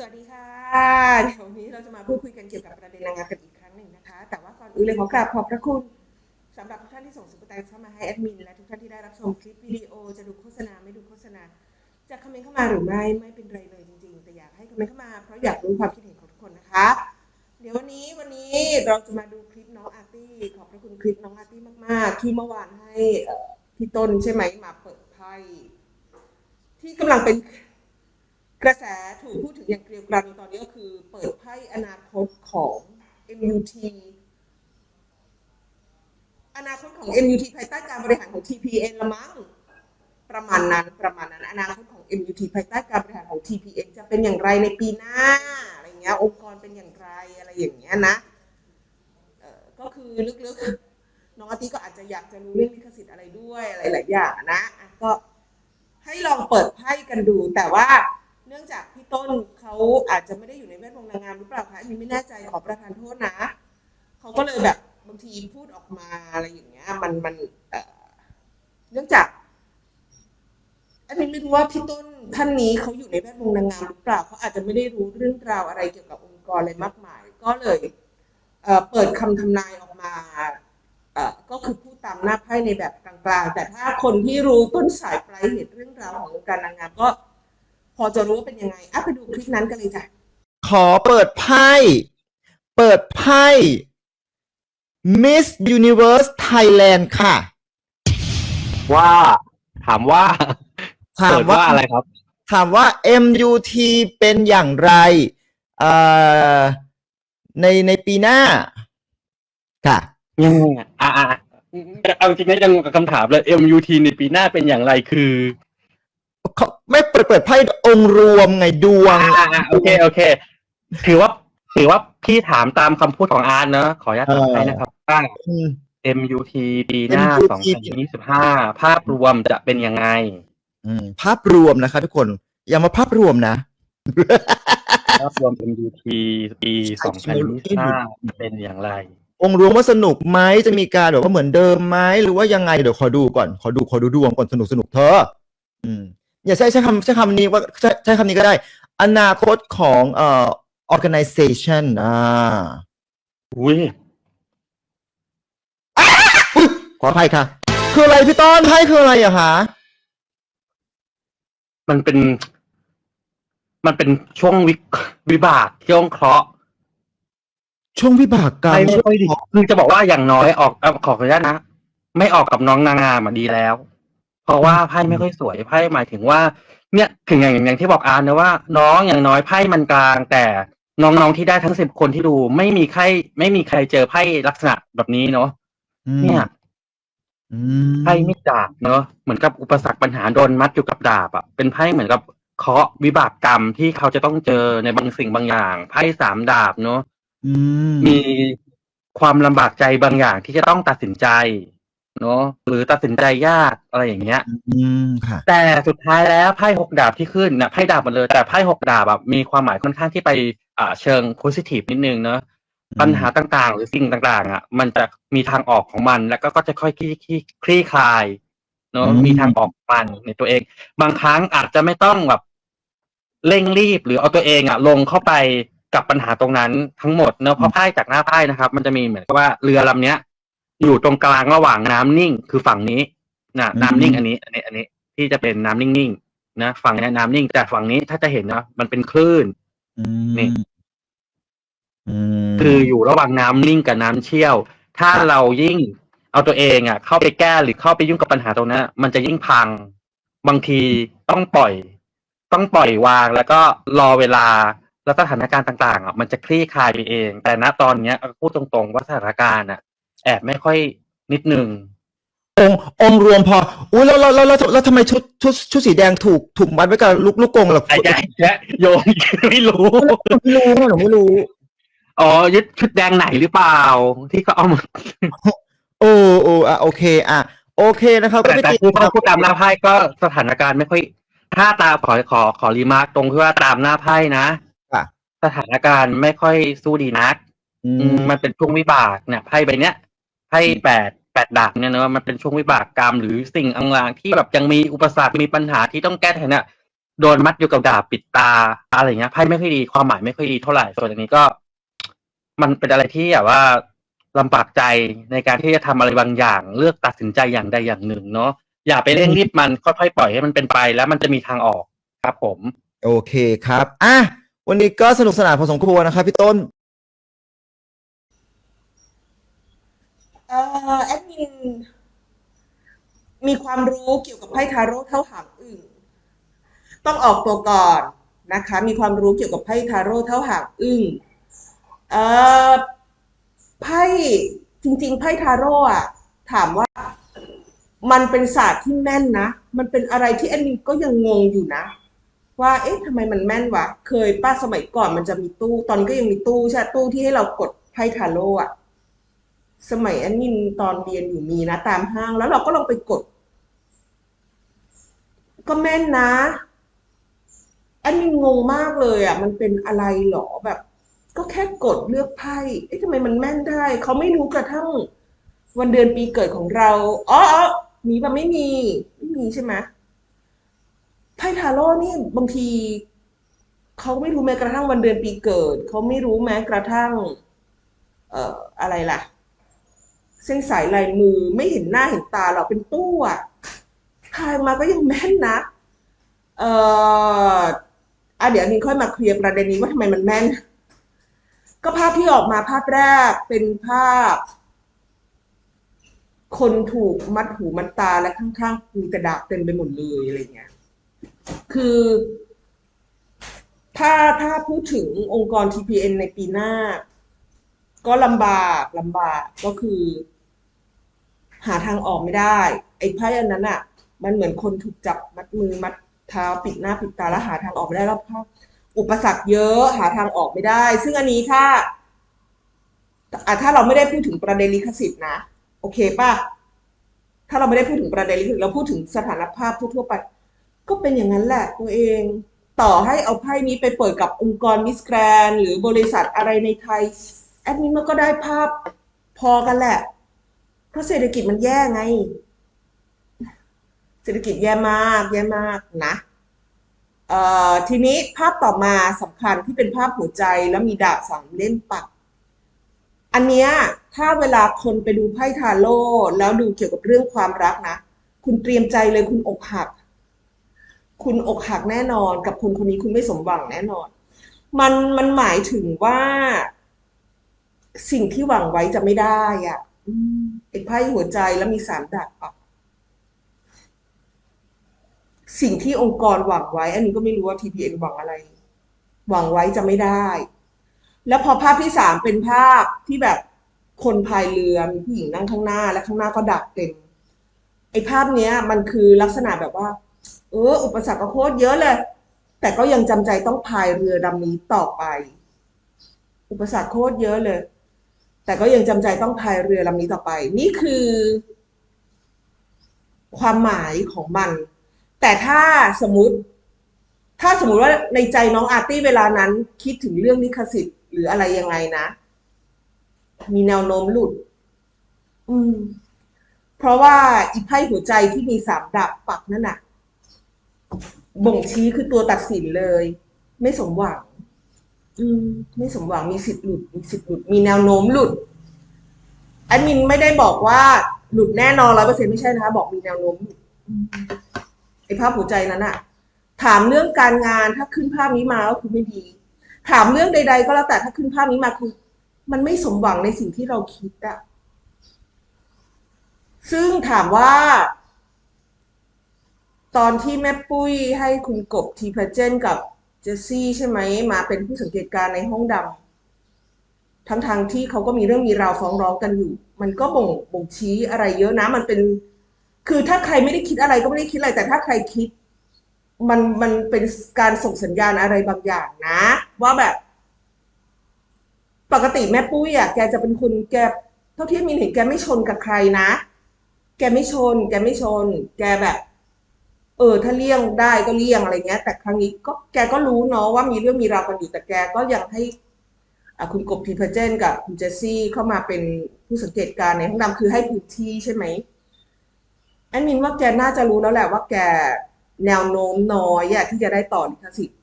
สวัสดีค่ะเดี๋ยววันนี้เราจะมาพูดคุยกันเกี่ยวกับประเด็นนางงามกันอีกครั้งหนึ่งนะคะ แต่ว่าก่อนอื่นเลยขอกราบขอบพระคุณสำหรับทุกท่านที่ส่งสุปแตงเข้ามาให้แอดมิน และทุกท่านที่ได้รับชมคลิปวิดีโอจะดูโฆษณาไม่ดูโฆษณาจะคอมเมนต์เข้ามาหรือไม่ไม่เป็นไรเลยจริงๆ แต่อยากให้คอมเมนต์เข้ามาเพราะอยากรู้ความคิดเห็นของทุกคนนะคะ เดี๋ยววันนี้วันนี้เราจะมาดูคลิปน้องอาร์ตี้ขอบพระคุณคลิปน้องอาร์ตี้มากๆ ที่เมื่อวานให้พี่ต้นใช่ไหมมาเปิดไพ่ที่กำลังเป็น กระแสถูกพูดถึงอย่างเกลียวกราดในตอนนี้ก็คือ เปิดไพ่อนาคตของ MUT อนาคตของ MUT ภายใต้การบริหารของ TPN ละมั้งประมาณนั้นประมาณนั้น อนาคตของ MUT ภายใต้การบริหารของ TPN จะเป็นอย่างไรในปีหน้าอะไรเงี้ยองค์กรเป็นอย่างไรอะไรอย่างเงี้ยนะก็คือลึกๆน้องอาทิก็อาจจะอยากจะรู้เรื่องลิขสิทธิ์อะไรด้วยอะไรหลายอย่างนะก็ให้ลองเปิดไพ่กันดูแต่ว่า นื่องจากพี่ต้นเขาอาจจะไม่ได้อยู่ในแวดวงนางงามหรือเปล่าคะอันนี้ไม่แน่ใจขอประทานโทษนะเขาก็เลยแบบบางทีพูดออกมาอะไรอย่างเงี้ย มันมันเนื่องจากอันนี้ไม่รู้ว่าพี่ต้นท่านนี้เขาอยู่ในแวดวงนางงามหรือเปล่าเขาอาจจะไม่ได้รู้เรื่องราวอะไรเกี่ยวกับองค์กรอะไรมากมาย ก็เลยเปิดคำทำนายออกมาก็คือพูดตามหน้าไพ่ในแบบกลางๆ แต่ถ้าคนที่รู้ต้นสายปลายเหตุเรื่องราวของวงการนางงามก็ พอจะรู้ว่าเป็นยังไงอะไปดูคลิปนั้นกันเลยจ้ะขอเปิดไพ่ เปิดไพ่ Miss Universe Thailand ค่ะ ว่าถามว่าถามเปิดว่าว่าอะไรครับ ถามว่า MUT เป็นอย่างไรเอ่อในในปีหน้า ค่ะ ยังไงอะอะอะเอาจริงๆนะยังงงกับคำถามเลย MUT ในปีหน้าเป็นอย่างไรคือ เขาไม่เปิดเปิดไพ่องค์รวมไงดวง อะอะโอเคโอเค ถือว่าถือว่าพี่ถามตามคำพูดของอาร์ตเนอะขออนุญาตถามให้นะครับว่าอืม MUT ปีหน้า MUT 2025 ภาพรวมจะเป็นยังไง อืมภาพรวมนะคะทุกคน อย่ามาภาพรวมนะ ภาพรวม MUT ปี 2025 จะเป็นอย่างไร องค์รวมว่าสนุกไหมจะมีการแบบว่าเหมือนเดิมไหมหรือว่ายังไงเดี๋ยวขอดูก่อน ขอดูขอดูดวงก่อนสนุกสนุกเธออืม อย่าใช้ใช้คำใช้คำนี้ว่าใช้ใช้คำนี้ก็ได้ อนาคตของเอ่อ organization อ่าอุ้ยขออภัยค่ะ คืออะไรพี่ต้นไพ่คืออะไรอะคะมันเป็น มันเป็นช่วงวิวิบากช่วงเคราะห์ช่วงวิบากกรรมไพ่ไม่ค่อยดีคือจะบอกว่าอย่างน้อยออกเอาขออนุญาตนะ ไม่ออกกับน้องนางงามอะดีแล้ว เพราะว่าไพ่ไม่ค่อยสวยไพ่หมายถึงว่า เนี่ยถึงอย่างอย่างที่บอกอาร์ตนะว่า น้องอย่างน้อยไพ่มันกลาง แต่น้องๆที่ได้ทั้งสิบคนที่ดู ไม่มีใครไม่มีใครเจอไพ่ลักษณะแบบนี้เนาะอืมเนี่ยอืมไพ่มิดดาบเนาะเหมือนกับอุปสรรคปัญหาโดนมัดอยู่กับดาบอะเป็นไพ่เหมือนกับเคราะห์วิบากกรรมที่เขาจะต้องเจอในบางสิ่งบางอย่างไพ่สามดาบเนาะอืมมีความลำบากใจบางอย่างที่จะต้องตัดสินใจ เนาะหรือตัดสินใจยากอะไรอย่างเงี้ย อืมค่ะ แต่สุดท้ายแล้วไพ่หกดาบที่ขึ้นนะไพ่ดาบหมดเลย แต่ไพ่หกดาบแบบมีความหมายค่อนข้างที่ไปอ่าเชิงโพซิทีฟนิดนึงเนาะปัญหาต่างๆ หรือสิ่งต่าง ๆ อะ มันจะมีทางออกของมัน แล้วก็ก็จะค่อยคลี่คลี่คลี่คลายเนาะอืมมีทางออกของมันในตัวเอง บางครั้งอาจจะไม่ต้องแบบเร่งรีบหรือเอาตัวเองอะ ลงเข้าไปกับปัญหาตรงนั้นทั้งหมดเนาะเพราะไพ่จากหน้าไพ่นะครับ มันจะมีเหมือนกับว่าเรือลำเนี้ย อยู่ตรงกลางระหว่างน้ำนิ่ง คือฝั่งนี้นะน้ำนิ่งอันนี้ อันนี้ อันนี้ที่จะเป็นน้ำนิ่งๆนะฝั่งเนี้ยน้ำนิ่งแต่ฝั่งนี้ถ้าจะเห็นนะมันเป็นคลื่นอืมนี่อืมคืออยู่ระหว่างน้ำนิ่งกับน้ำเชี่ยว ถ้าครับเรายิ่งเอาตัวเองอะ เข้าไปแก้หรือเข้าไปยุ่งกับปัญหาตรงนั้นมันจะยิ่งพัง บางทีต้องปล่อย ต้องปล่อยวาง แล้วก็รอเวลาแล้วสถานการณ์ต่างๆอะมันจะคลี่คลายไปเอง แต่ณตอนเนี้ยพูดตรงๆว่าสถานการณ์อะแอบไม่ค่อยนิดนึงองค์องค์รวมพอ อุ้ยแล้วแล้วแล้วแล้วแล้วทำไมชุดชุดชุดสีแดงถูกถูกมัดไว้กับลูกลูกกรงล่ะไอ้ใหญ่แยะโยนไม่รู้ ไม่รู้หนูไม่รู้ อ๋อยึดชุดแดงไหนหรือเปล่า ที่เขาเอามาโอ้โอ้อะโอเค อะ โอเคนะครับก็แต่ไม่แต่ติดคือถ้าพูดตามหน้าไพ่ก็สถานการณ์ไม่ค่อย ถ้าตามขอขอขอรีมาร์กตรงที่ว่าตามหน้าไพ่นะค่ะสถานการณ์ไม่ค่อยสู้ดีนักอือืมมมันเป็นช่วงวิบากเนี่ยไพ่ใบเนี้ย ไพ่แปดแปดดาบเนี่ยเนอะมันเป็นช่วงวิบากกรรมหรือสิ่งอังลางที่แบบยังมีอุปสรรคมีปัญหาที่ต้องแก้ไขเนี่ยโดนมัดอยู่กับดาบปิดตาอะไรเงี้ยไพ่ไม่ค่อยดีความหมายไม่ค่อยดีเท่าไหร่ส่วนอันนี้ก็ มันเป็นอะไรที่แบบว่าลำบากใจในการที่จะทำอะไรบางอย่าง เลือกตัดสินใจอย่างใดอย่างหนึ่งเนาะอย่าไปเร่งรีบมันค่อยๆปล่อยให้มันเป็นไปแล้วมันจะมีทางออกครับผม โอเคครับอะวันนี้ก็สนุกสนานพอสมควรนะครับพี่ต้น เอ่อแอดมินมีความรู้เกี่ยวกับไพ่ทาโร่เท่าหางอึ่งต้องออกตัวก่อนนะคะ มีความรู้เกี่ยวกับไพ่ทาโร่เท่าหางอึ่งเอ่อไพ่จริง ๆ ไพ่ทาโร่อะถามว่ามันเป็นศาสตร์ที่แม่นนะ มันเป็นอะไรที่แอดมินก็ยังงงอยู่นะ ว่า เอ๊ะทำไมมันแม่นวะ เคยป้าสมัยก่อนมันจะมีตู้ ตอนก็ยังมีตู้ใช่ตู้ที่ให้เรากดไพ่ทาโร่อะ สมัยแอดมินตอนเรียนอยู่มีนะ ตามห้างแล้วเราก็ลองไปกด ก็แม่นนะแอดมินงงมากเลยอะ มันเป็นอะไรหรอแบบ ก็แค่กดเลือกไพ่เอ๊ะทำไมมันแม่นได้เขาไม่รู้กระทั่ง วันเดือนปีเกิดของเราอ๋ออ๋อมีปะไม่มีไม่มีใช่ไหมไพ่ทาโร่นี่บางทีเขาไม่รู้แม้กระทั่งวันเดือนปีเกิดเขาไม่รู้แม้กระทั่ง เอ่ออะไรล่ะ เส้นสายลายมือไม่เห็นหน้าเห็นตาเราเป็นตู้อะทายมาก็ยังแม่นนะเอ่ออะเดี๋ยวนี้ค่อยมาเคลียร์ประเด็นนี้ว่าทำไมมันแม่น ก็ภาพที่ออกมาภาพแรกเป็นภาพ คนถูกมัดหูมัดตาและข้างๆมีกระดาษเต็มไปหมดเลยอะไรเงี้ย คือ ถ้าถ้าพูดถึงองค์กร TPN ในปีหน้า ก็ลำบากลำบากก็คือ หาทางออกไม่ได้ ไอ้ไพ่อันนั้นอะ มันเหมือนคนถูกจับมัดมือมัดเท้าปิดหน้าปิดตาแล้วหาทางออกไม่ได้แล้วพอุปสรรคเยอะหาทางออกไม่ได้ ซึ่งอันนี้ถ้าอะถ้าเราไม่ได้พูดถึงประเด็นลิขสิทธิ์นะ โอเคป่ะ ถ้าเราไม่ได้พูดถึงประเด็นลิขสิทธิ์เราพูดถึงสถานภาพทั่วไป ก็เป็นอย่างนั้นแหละตัวเอง ต่อให้เอาไพ่นี้ไปเปิดกับองค์กรมิสแกรนหรือบริษัทอะไรในไทย อดมินมันก็ได้ภาพพอกันแหละ เพราะเศรษฐกิจมันแย่ไง เศรษฐกิจแย่มากแย่มากนะเอ่อทีนี้ภาพต่อมาสำคัญที่เป็นภาพหัวใจแล้วมีดาบสามเล่มปัก อันเนี้ยถ้าเวลาคนไปดูไพ่ทาโร่แล้วดูเกี่ยวกับเรื่องความรักนะ คุณเตรียมใจเลยคุณอกหัก คุณอกหักแน่นอน กับคนคนนี้คุณไม่สมหวังแน่นอน มันมันหมายถึงว่า สิ่งที่หวังไว้จะไม่ได้อะอไอ้ไพ่หัวใจแล้วมีสามดาบอะสิ่งที่องค์กรหวังไว้ อันนี้ก็ไม่รู้ว่า TPN หวังอะไร หวังไว้จะไม่ได้ แล้วพอภาพที่สามเป็นภาพที่แบบคนพายเรือมีผู้หญิงนั่งข้างหน้า และข้างหน้าก็ดับเต็ม ไอ้ภาพเนี้ย มันคือลักษณะแบบว่า เออ อุปสรรคก็โคตรเยอะเลย แต่ก็ยังจำใจต้องพายเรือลำนี้ต่อไป อุปสรรคโคตรเยอะเลย แต่ก็ยังจำใจต้องพายเรือลำนี้ต่อไป นี่คือ ความหมายของมัน แต่ถ้าสมมติ ถ้าสมมุติว่าในใจน้องอาร์ตี้เวลานั้น คิดถึงเรื่องลิขสิทธิ์หรืออะไรยังไงนะ มีแนวโน้มหลุด อืม เพราะว่าอีไพ่หัวใจที่มีสามดาบปักนั่นน่ะ บ่งชี้คือตัวตัดสินเลย ไม่สมหวัง อืม ไม่สมหวังมีสิทธิ์หลุดมีสิทธิ์หลุดมีแนวโน้มหลุดแอดมินไม่ได้บอกว่าหลุดแน่นอนร้อยเปอร์เซ็นไม่ใช่นะคะบอกมีแนวโน้มหลุดอืมไอ้ภาพหัวใจนั้นอะถามเรื่องการงานถ้าขึ้นภาพนี้มาก็คือไม่ดี ถามเรื่องใด ๆ ก็แล้วแต่ถ้าขึ้นภาพนี้มาคือ มันไม่สมหวังในสิ่งที่เราคิดอะซึ่งถามว่า ตอนที่แม่ปุ้ยให้คุณกบทีพเจนกับ เจสซี่ใช่ไหมมาเป็นผู้สังเกตการณ์ในห้องดำทั้งทางๆที่เขาก็มีเรื่องมีราวฟ้องร้องกันอยู่ มันก็บ่งบ่งชี้อะไรเยอะนะ มันเป็น คือถ้าใครไม่ได้คิดอะไรก็ไม่ได้คิดอะไร แต่ถ้าใครคิด มันมันเป็นการส่งสัญญาณอะไรบางอย่างนะ ว่าแบบ ปกติแม่ปุ้ยอะแกจะเป็นคนแกเท่าที่มินเห็นแกไม่ชนกับใครนะ แกไม่ชน แกไม่ชน แกแบบ เออ ถ้าเลี่ยงได้ก็เลี่ยงอะไรเงี้ย แต่ครั้งนี้ก็แกก็รู้เนาะว่ามีเรื่องมีราวกันอยู่แต่แกก็ยังให้อะคุณกบทีเพเจนกับคุณเจสซี่เข้ามาเป็นผู้สังเกตการณ์ในห้องดำคือให้พื้นที่ใช่ไหมแอนมินว่าแกน่าจะรู้แล้วแหละว่าแกแนวโน้มน้อยอะที่จะได้ต่อลิขสิทธิ์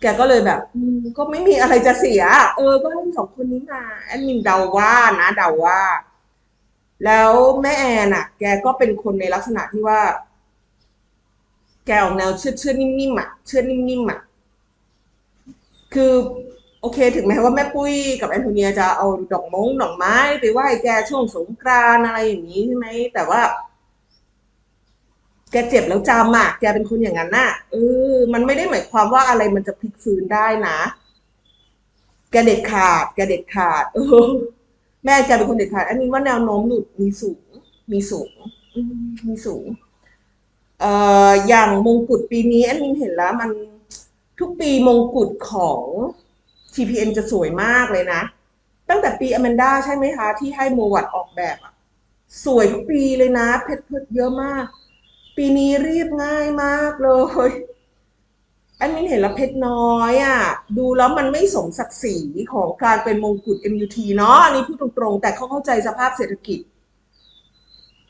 แกก็เลยแบบก็ไม่มีอะไรจะเสีย เออ ก็ให้สองคนนี้มาแอดมินเดาว่านะเดาว่า แล้วแม่แอนอะแกก็เป็นคนในลักษณะที่ว่า แกออกแนวเชื่อเชื่อนิ่มๆอะเชื่อนิ่มๆอะคือโอเค ถึงแม้ว่าแม่ปุ้ยกับแอนโทเนียจะเอาดอกมงดอกไม้ไปไหว้แกช่วงสงกรานอะไรอย่างนี้ใช่ไหมแต่ว่า แกเจ็บแล้วจำอะแกเป็นคนอย่างนั้นน่ะเออ มันไม่ได้หมายความว่าอะไรมันจะพลิกฟื้นได้นะแกเด็ดขาด แกเด็ดขาด เออ แม่แกเป็นคนเด็ดขาด อันนี้ว่าแนวโน้มหลุดมีสูง มีสูงมมีสูง เอ่ออย่างมงกุฎปีนี้แอนมินเห็นแล้วมันทุกปีมงกุฎของ TPN จะสวยมากเลยนะ ตั้งแต่ปีอแมนด้าใช่ไหมคะ ที่ให้โมวัดออกแบบอะสวยทุกปีเลยนะ เพชรเพชรเยอะมาก ปีนี้เรียบง่ายมากเลยแอนมินเห็นแล้วเพชรน้อยอะ ดูแล้วมันไม่สมศักดิ์ศรีของการเป็นมงกุฎ MUT เนาะอันนี้พูดตรงๆ แต่เขาเข้าใจสภาพเศรษฐกิจ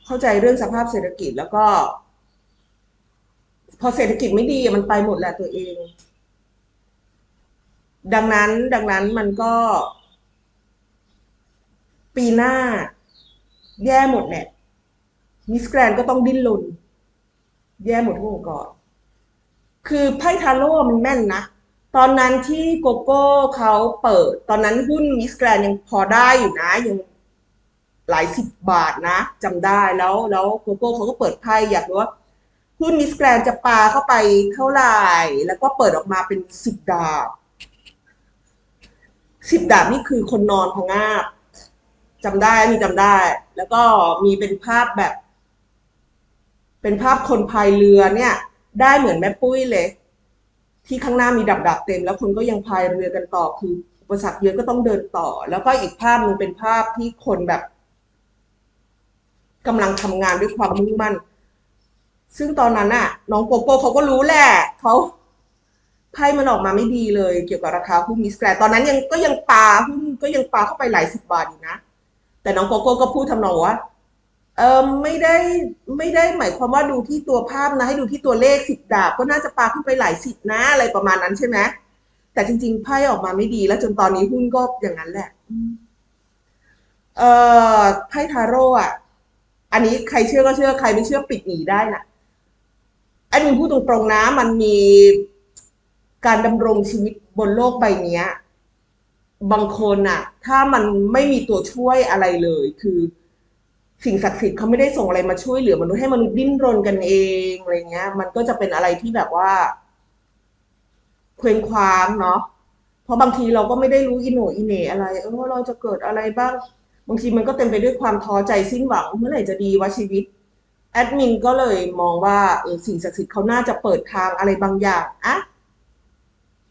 เข้าใจเรื่องสภาพเศรษฐกิจแล้วก็ พอเศรษฐกิจไม่ดีมันไปหมดแหละตัวเอง ดังนั้นดังนั้นมันก็ ปีหน้า แย่หมดแหละมิสแกรนก็ต้องดิ้นรนแย่หมดทุกองค์กรคือไพ่ทาโร่มันแม่นนะ ตอนนั้นที่โกโก้เขาเปิด ตอนนั้นหุ้นมิสแกรนยังพอได้อยู่นะ ยังหลายสิบบาทนะจำได้แล้ว แล้วโกโก้เขาก็เปิดไพ่อยากรู้ว่า หุ้นมิสแกรนจะปาเข้าไปเท่าไหร่ แล้วก็เปิดออกมาเป็นสิบดาบสิบดาบนี่คือคนนอนพงาบจำได้มีจำได้ แล้วก็มีเป็นภาพแบบ เป็นภาพคนพายเรือเนี่ย ได้เหมือนแม่ปุ้ยเลย ที่ข้างหน้ามีดับดับๆเต็ม แล้วคนก็ยังพายเรือกันต่อคืออุปสรรคเยอะก็ต้องเดินต่อ แล้วก็อีกภาพหนึ่งเป็นภาพที่คนแบบกำลังทำงานด้วยความมุ่งมั่น ซึ่งตอนนั้นน่ะ น้องโกโก้เขาก็รู้แหละเขาไพ่มันออกมาไม่ดีเลย เกี่ยวกับราคาหุ้นมิสแกรตอนนั้นยังก็ยังปาหุ้นก็ยังปาเข้าไปหลายสิบบาทอยู่นะ แต่น้องโกโก้ก็พูดทำนองว่าเออไม่ได้ไม่ได้หมายความว่าดูที่ตัวภาพนะ ให้ดูที่ตัวเลขสิบดาบ ก็น่าจะปาขึ้นไปหลายสิบนะอะไรประมาณนั้นใช่ไหมแต่จริง ๆไพ่ออกมาไม่ดี แล้วจนตอนนี้หุ้นก็อย่างนั้นแหละเออไพ่ทาโร่อะอันนี้ใครเชื่อก็เชื่อใครไม่เชื่อปิดหนีได้นะ ไอ้มึงพูดตรงๆนะ มันมีการดำรงชีวิตบนโลกใบนี้บางคนอะถ้ามันไม่มีตัวช่วยอะไรเลย คือสิ่งศักดิ์สิทธิ์เขาไม่ได้ส่งอะไรมาช่วยเหลือมนุษย์ให้มนุษย์ดิ้นรนกันเองอะไรเงี้ย มันก็จะเป็นอะไรที่แบบว่าเคว้งคว้างเนาะเพราะบางทีเราก็ไม่ได้รู้อินโหนอินเนอะไร เออเราจะเกิดอะไรบ้าง บางทีมันก็เต็มไปด้วยความท้อใจสิ้นหวังเมื่อไหร่จะดีวะชีวิต แอดมินก็เลยมองว่าเออสิ่งศักดิ์สิทธิ์เขาน่าจะเปิดทางอะไรบางอย่างอะ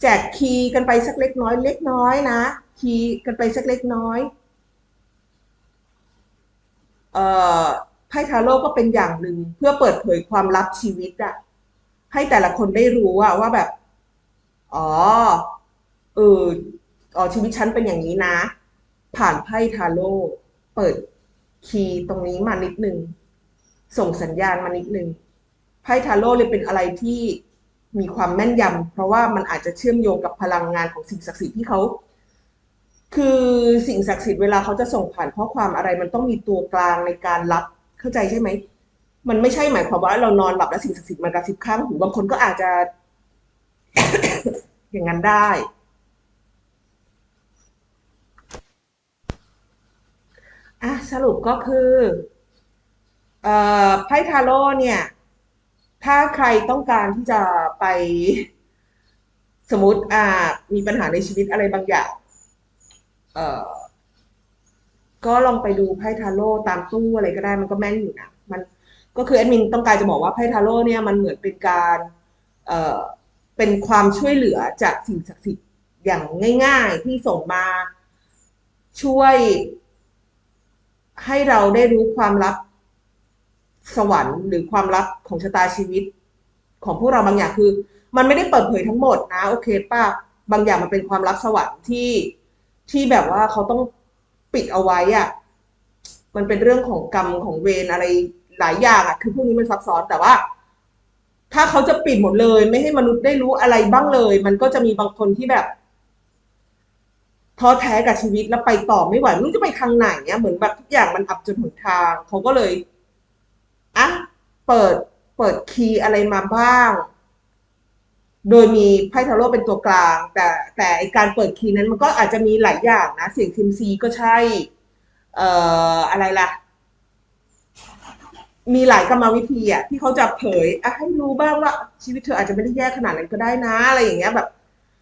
แจกคีย์กันไปสักเล็กน้อย เล็กน้อยนะคีย์กันไปสักเล็กน้อย เอ่อไพ่ทาโร่ก็เป็นอย่างหนึ่งเพื่อเปิดเผยความลับชีวิตอะให้แต่ละคนได้รู้อะว่าแบบ อ๋อ เอออ๋อชีวิตฉันเป็นอย่างนี้นะ ผ่านไพ่ทาโร่เปิดคีย์ตรงนี้มานิดนึง ส่งสัญญาณมานิดนึงไพ่ทาโร่เลยเป็นอะไรที่มีความแม่นยำเพราะว่ามันอาจจะเชื่อมโยงกับพลังงานของสิ่งศักดิ์สิทธิ์ที่เขา คือสิ่งศักดิ์สิทธิ์เวลาเขาจะส่งผ่านข้อความอะไร มันต้องมีตัวกลางในการรับเข้าใจใช่ไหมมันไม่ใช่หมายความว่าเรานอนหลับแล้วสิ่งศักดิ์สิทธิ์มากระซิบข้างหูบางคนก็อาจจะ อย่างนั้นได้อะสรุปก็คือ ไพ่ทาโร่เนี่ย ถ้าใครต้องการที่จะไปสมมติอ่ามีปัญหาในชีวิตอะไรบางอย่างเอ่อก็ลองไปดูไพ่ทาโร่ตามตู้อะไรก็ได้มันก็แม่นอยู่นะมันก็คือแอดมินต้องการจะบอกว่าไพ่ทาโร่เนี่ยมันเหมือนเป็นการเอ่อเป็นความช่วยเหลือจากสิ่งศักดิ์สิทธิ์อย่างง่าย ๆ ที่ส่งมาช่วยให้เราได้รู้ความลับ สวรรค์หรือความลับของชะตาชีวิต ของพวกเราบางอย่างคือ มันไม่ได้เปิดเผยทั้งหมดนะ โอเคป่ะบางอย่างมันเป็นความลับสวรรค์ที่ที่แบบว่าเขาต้องปิดเอาไว้อะมันเป็นเรื่องของกรรมของเวรอะไรหลายอย่างอะคือพวกนี้มันซับซ้อนแต่ว่า ถ้าเขาจะปิดหมดเลย ไม่ให้มนุษย์ได้รู้อะไรบ้างเลย มันก็จะมีบางคนที่แบบท้อแท้กับชีวิตแล้วไปต่อไม่ไหวไม่รู้จะไปทางไหนเนี่ยเหมือนแบบทุกอย่างมันอับจนหนทางเขาก็เลย อะเปิดเปิดคีย์อะไรมาบ้าง โดยมีไพ่ทาโร่เป็นตัวกลาง แต่แต่การเปิดคีย์นั้นมันก็อาจจะมีหลายอย่างนะ เสียงซิมซีก็ใช่ เอ่ออะไรล่ะ มีหลายกรรมวิธีอะที่เขาจะเผยอะให้รู้บ้างว่า ชีวิตเธออาจจะไม่ได้แย่ขนาดนั้นก็ได้นะ อะไรอย่างเงี้ยแบบ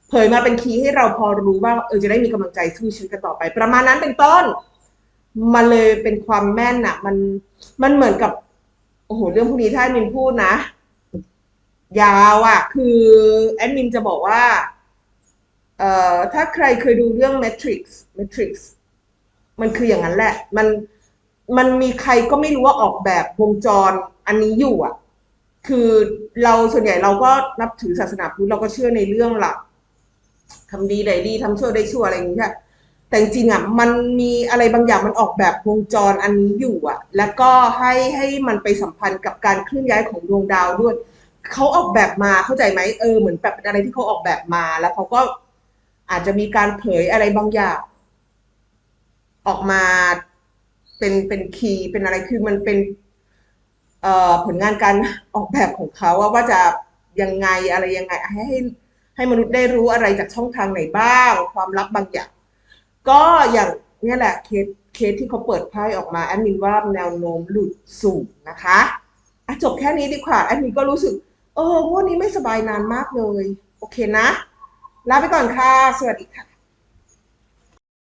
เผยมาเป็นคีย์ให้เราพอรู้ว่าเออจะได้มีกำลังใจสู้ชีวิตกันต่อไป ประมาณนั้นเป็นต้น มันเลยเป็นความแม่นอะมันมันเหมือนกับ โอ้โห เรื่องพวกนี้ถ้าแอดมินพูดนะ ยาวอะ คือแอดมินจะบอกว่า เอ่อ ถ้าใครเคยดูเรื่อง Matrix Matrix มันคืออย่างนั้นแหละ มัน มันมีใครก็ไม่รู้ว่าออกแบบวงจรอันนี้อยู่อะ คือเราส่วนใหญ่เราก็นับถือศาสนาพุทธเราก็เชื่อในเรื่องหลักทำดีได้ดีทำชั่วได้ชั่วอะไรอย่างเงี้ย แต่จริงอะมันมีอะไรบางอย่างมันออกแบบวงจรอันนี้อยู่อะ แล้วก็ให้ให้มันไปสัมพันธ์กับการเคลื่อนย้ายของดวงดาวด้วยเขาออกแบบมาเข้าใจไหมเออเหมือนแบบเป็นอะไรที่เขาออกแบบมา แล้วเขาก็อาจจะมีการเผยอะไรบางอย่างออกมาเป็นเป็นคีย์เป็นอะไรคือมันเป็นเอ่อผลงานการออกแบบของเขาว่าว่าจะยังไงอะไรยังไงให้ให้ให้มนุษย์ได้รู้อะไรจากช่องทางไหนบ้าง ความลับบางอย่าง ก็อย่างนี่แหละเคสเคสที่เขาเปิดไพ่ออกมาแอดมินว่าแนวโน้มหลุดสูงนะคะอะจบแค่นี้ดีกว่าแอดมินก็รู้สึก เอองวดนี้ไม่สบายนานมากเลย โอเคนะ ลาไปก่อนค่ะ สวัสดีค่ะ